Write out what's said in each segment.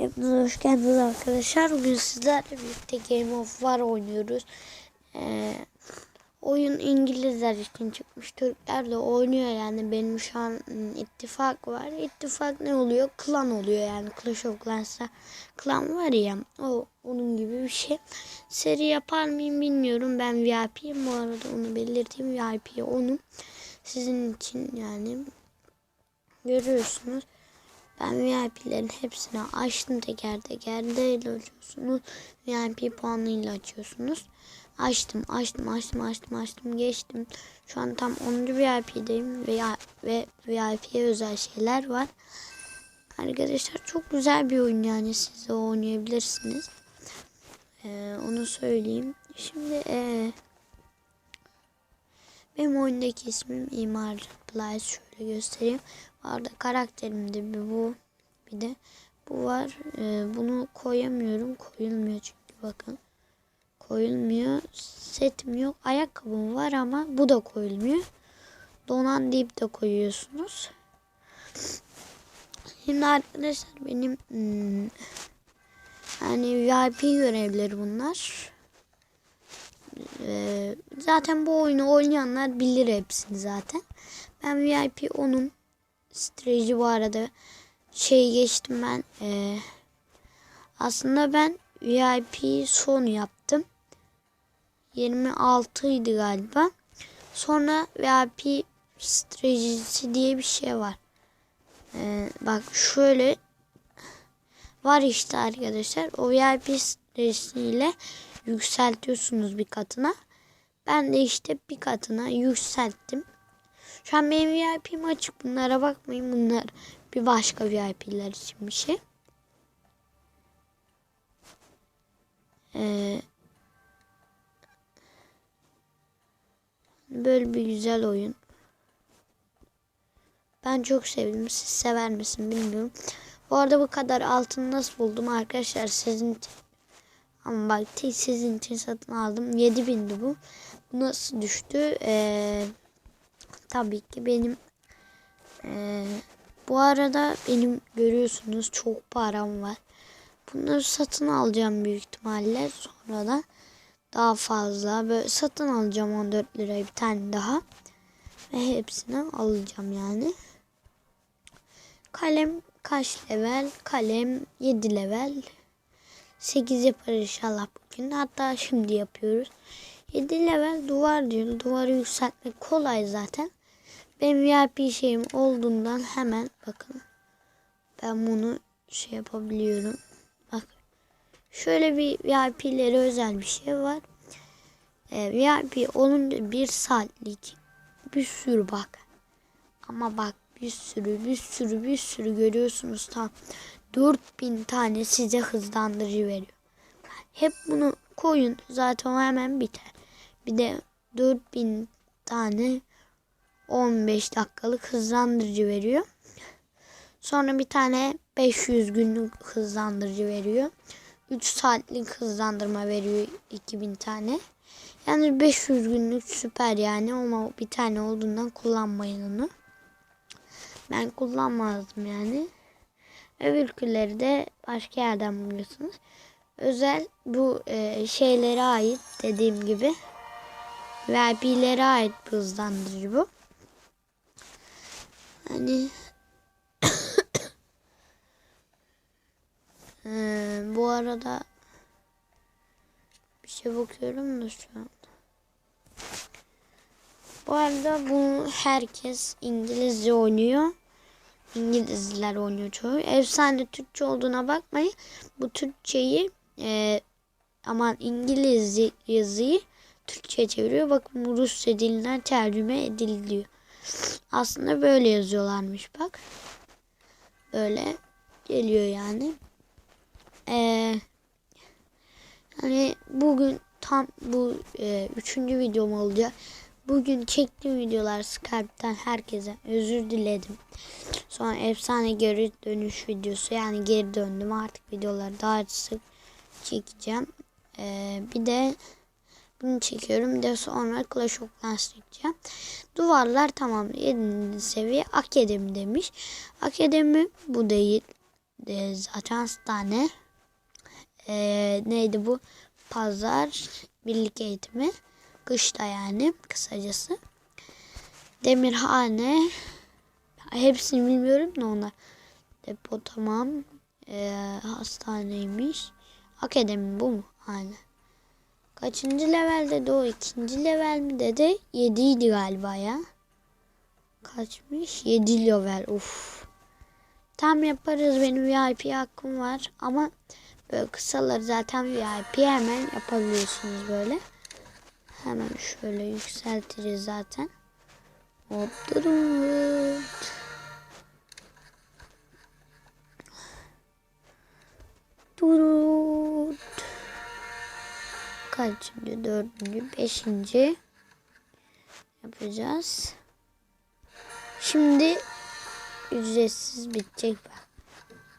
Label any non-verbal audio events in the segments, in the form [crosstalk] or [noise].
Hepinize hoş geldiniz arkadaşlar. Bugün sizlerle birlikte Game of War oynuyoruz. Ee, oyun İngilizler için çıkmış. Türkler de oynuyor yani. Benim şu an ittifak var. İttifak ne oluyor? Klan oluyor yani. Clash of Clans'ta klan var ya. O onun gibi bir şey. Seri yapar mıyım bilmiyorum. Ben VIP'yim bu arada onu belirteyim. VIP onun. Sizin için yani görüyorsunuz. Ben VIP'lerin hepsini açtım teker teker. Değil açıyorsunuz. VIP puanıyla açıyorsunuz. Açtım, açtım, açtım, açtım, açtım, geçtim. Şu an tam 10. VIP'deyim ve, ve VIP'ye özel şeyler var. Arkadaşlar çok güzel bir oyun yani siz de oynayabilirsiniz. Ee, onu söyleyeyim. Şimdi ee, benim oyundaki ismim İmar Plays şöyle göstereyim. Arada karakterimde bir bu bir de bu var. Ee, bunu koyamıyorum. Koyulmuyor çünkü bakın. Koyulmuyor. Setim yok. Ayakkabım var ama bu da koyulmuyor. Donan deyip de koyuyorsunuz. Şimdi arkadaşlar benim hmm, yani VIP görevleri bunlar. Ee, zaten bu oyunu oynayanlar bilir hepsini zaten. Ben VIP onun strateji bu arada şey geçtim ben. Ee, aslında ben VIP son yaptım. 26 idi galiba. Sonra VIP stratejisi diye bir şey var. Ee, bak şöyle var işte arkadaşlar. O VIP stratejisiyle yükseltiyorsunuz bir katına. Ben de işte bir katına yükselttim. Şu an benim VIP'm açık. Bunlara bakmayın. Bunlar bir başka VIP'ler için bir şey. Ee, böyle bir güzel oyun. Ben çok sevdim. Siz sever misin bilmiyorum. Bu arada bu kadar altın nasıl buldum arkadaşlar sizin için. Ama bak sizin için satın aldım. 7000'di bu. Bu nasıl düştü? Eee tabii ki benim e, bu arada benim görüyorsunuz çok param var. Bunları satın alacağım büyük ihtimalle sonra da daha fazla böyle satın alacağım 14 liraya bir tane daha ve hepsini alacağım yani. Kalem kaç level? Kalem 7 level. 8 yapar inşallah bugün. Hatta şimdi yapıyoruz. 7 level duvar diyor. Duvarı yükseltmek kolay zaten. Benim VIP şeyim olduğundan hemen bakın. Ben bunu şey yapabiliyorum. Bak. Şöyle bir VIP'lere özel bir şey var. Ee, VIP olunca bir saatlik bir sürü bak. Ama bak bir sürü bir sürü bir sürü görüyorsunuz tam 4000 tane size hızlandırıcı veriyor. Hep bunu koyun zaten hemen biter. Bir de 4000 tane 15 dakikalık hızlandırıcı veriyor. Sonra bir tane 500 günlük hızlandırıcı veriyor. 3 saatlik hızlandırma veriyor 2000 tane. Yani 500 günlük süper yani ama bir tane olduğundan kullanmayın onu. Ben kullanmazdım yani. Öbürküleri de başka yerden buluyorsunuz. Özel bu e, şeylere ait dediğim gibi. VIP'lere ait bir hızlandırıcı bu. Hani [coughs] ee, bu arada bir şey bakıyorum da şu an. Bu arada bu herkes İngilizce oynuyor. İngilizler oynuyor çoğu. Efsane Türkçe olduğuna bakmayın. Bu Türkçeyi e, aman İngiliz yazıyı Türkçe çeviriyor. Bakın bu Rusça dilinden tercüme ediliyor. Aslında böyle yazıyorlarmış bak. Böyle geliyor yani. Ee, hani bugün tam bu e, üçüncü videom olacak. Bugün çektiğim videolar Skype'ten herkese özür diledim. Sonra efsane geri dönüş videosu yani geri döndüm artık videoları daha sık çekeceğim. Ee, bir de bunu çekiyorum. De sonra Clash of Clans çekeceğim. Duvarlar tamam. 7. seviye akademi demiş. Akademi bu değil. e, zaten hastane. E, neydi bu? Pazar birlik eğitimi. Kışta yani kısacası. Demirhane. Hepsini bilmiyorum da onlar. Depo tamam. E, hastaneymiş. Akademi bu mu? Aynen. Kaçıncı level dedi o? ikinci level mi dedi? Yediydi galiba ya. Kaçmış? Yedi level. Uf. Tam yaparız. Benim VIP hakkım var. Ama böyle kısaları zaten VIP hemen yapabiliyorsunuz böyle. Hemen şöyle yükseltiriz zaten. Hop durun. Durun. Kaçıncı? Dördüncü, beşinci yapacağız. Şimdi ücretsiz bitecek bak.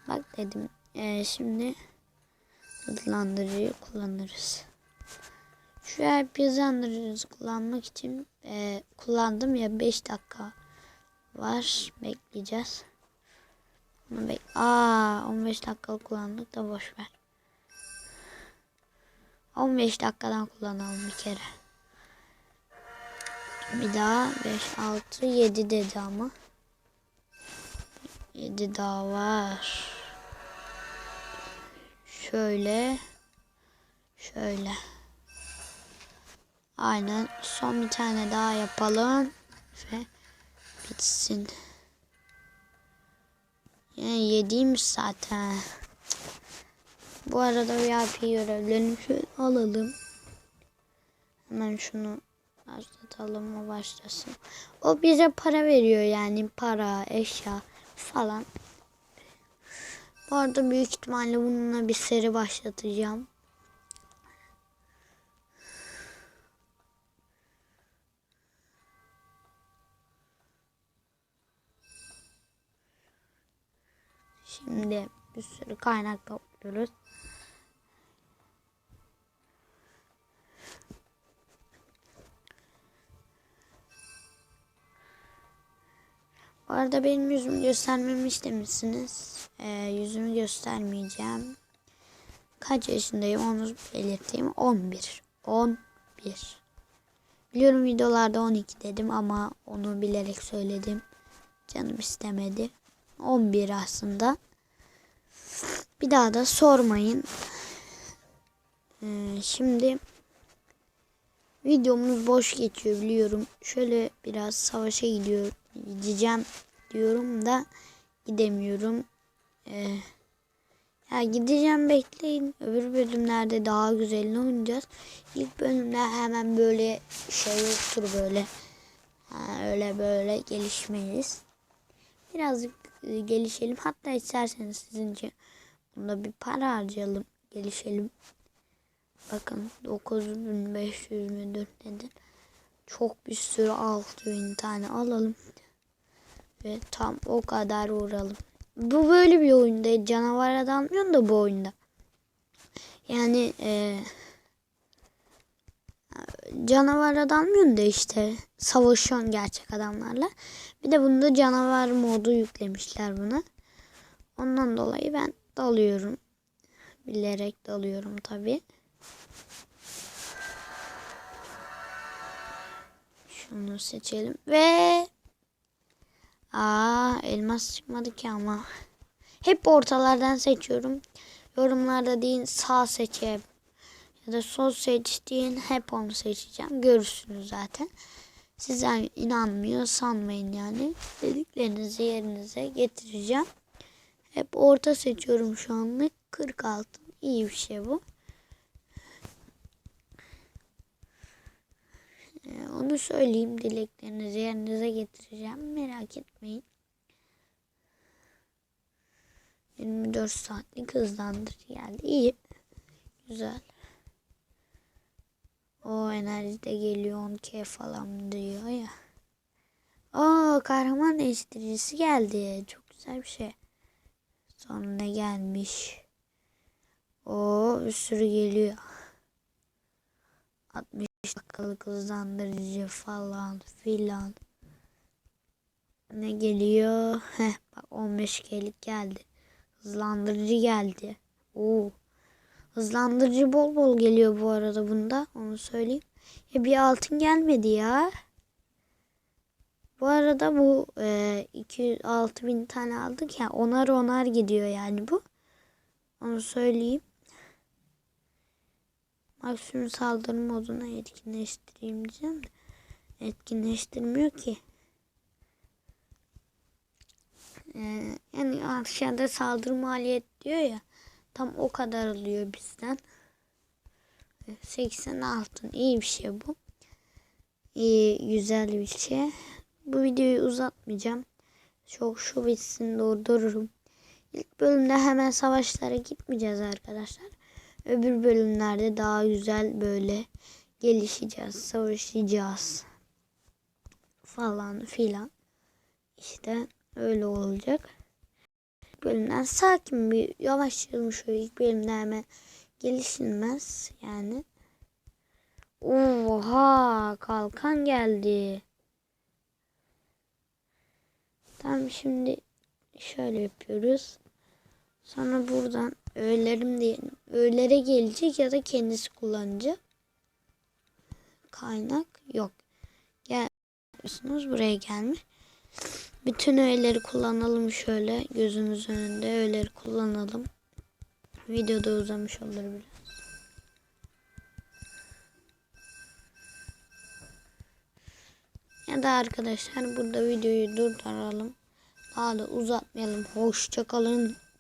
Bak dedim. Ee, şimdi hızlandırıcıyı kullanırız. Şu hep hızlandırıcıyı kullanmak için e, kullandım ya 5 dakika var. Bekleyeceğiz. Bunu bek Aa 15 dakika kullandık da boş ver. 15 dakikadan kullanalım bir kere. Bir daha 5, 6, 7 dedi ama. 7 daha var. Şöyle. Şöyle. Aynen. Son bir tane daha yapalım. Ve bitsin. Yani yediymiş zaten. Bu arada VIP görevlerini şöyle alalım. Hemen şunu başlatalım o başlasın. O bize para veriyor yani para, eşya falan. Bu arada büyük ihtimalle bununla bir seri başlatacağım. Şimdi bir sürü kaynak topluyoruz. Bu arada benim yüzümü göstermemi istemişsiniz. Ee, yüzümü göstermeyeceğim. Kaç yaşındayım onu belirteyim. 11. 11. Biliyorum videolarda 12 dedim ama onu bilerek söyledim. Canım istemedi. 11 aslında. Bir daha da sormayın. Ee, şimdi videomuz boş geçiyor biliyorum. Şöyle biraz savaşa gidiyor gideceğim diyorum da gidemiyorum. Ee, ya gideceğim bekleyin. Öbür bölümlerde daha güzelini oynayacağız. İlk bölümde hemen böyle şey yoktur böyle. Ha, öyle böyle gelişmeyiz. Birazcık e, gelişelim. Hatta isterseniz sizin için bunda bir para harcayalım. Gelişelim. Bakın 9500 müdür nedir? Çok bir sürü 6000 tane alalım. Ve tam o kadar vuralım. Bu böyle bir oyunda. Canavar adamlıyorsun da bu oyunda. Yani e, canavar adamlıyorsun da işte savaşıyorsun gerçek adamlarla. Bir de bunda canavar modu yüklemişler buna. Ondan dolayı ben dalıyorum. Bilerek dalıyorum tabi. Şunu seçelim ve Aa elmas çıkmadı ki ama. Hep ortalardan seçiyorum. Yorumlarda deyin sağ seçeyim. Ya da sol seçtiğin hep onu seçeceğim. Görürsünüz zaten. Sizler inanmıyor sanmayın yani. Dediklerinizi yerinize getireceğim. Hep orta seçiyorum şu anlık. 46. İyi bir şey bu. Onu söyleyeyim dileklerinizi yerinize getireceğim. Merak etmeyin. 24 saatlik hızlandırıcı geldi. İyi. Güzel. O enerji de geliyor 10k falan diyor ya. O kahraman değiştiricisi geldi. Çok güzel bir şey. Sonra ne gelmiş? O bir sürü geliyor. 60 dakikalık hızlandırıcı falan filan. Ne geliyor? Heh bak 15 kelik geldi. Hızlandırıcı geldi. Oo. Hızlandırıcı bol bol geliyor bu arada bunda. Onu söyleyeyim. Ya bir altın gelmedi ya. Bu arada bu e, 206 bin tane aldık ya. Onar onar gidiyor yani bu. Onu söyleyeyim. Maksimum saldırı moduna etkinleştireyim diyeceğim de. Etkinleştirmiyor ki. Ee, yani aşağıda saldırı maliyet diyor ya. Tam o kadar alıyor bizden. 80 altın iyi bir şey bu. İyi güzel bir şey. Bu videoyu uzatmayacağım. Çok şu bitsin durdururum. İlk bölümde hemen savaşlara gitmeyeceğiz arkadaşlar. Öbür bölümlerde daha güzel böyle gelişeceğiz, savaşacağız falan filan. İşte öyle olacak. İlk bölümden sakin bir yavaşlayalım şöyle ilk bölümde hemen gelişilmez yani. Oha kalkan geldi. Tamam şimdi şöyle yapıyoruz. Sonra buradan öğelerim diyelim. Öğelere gelecek ya da kendisi kullanacak. Kaynak yok. Gelmiyorsunuz buraya gelmiş. Bütün öğeleri kullanalım şöyle gözümüz önünde öğeleri kullanalım. Videoda uzamış olur biraz. Ya da arkadaşlar burada videoyu durduralım. Daha da uzatmayalım. Hoşça kalın.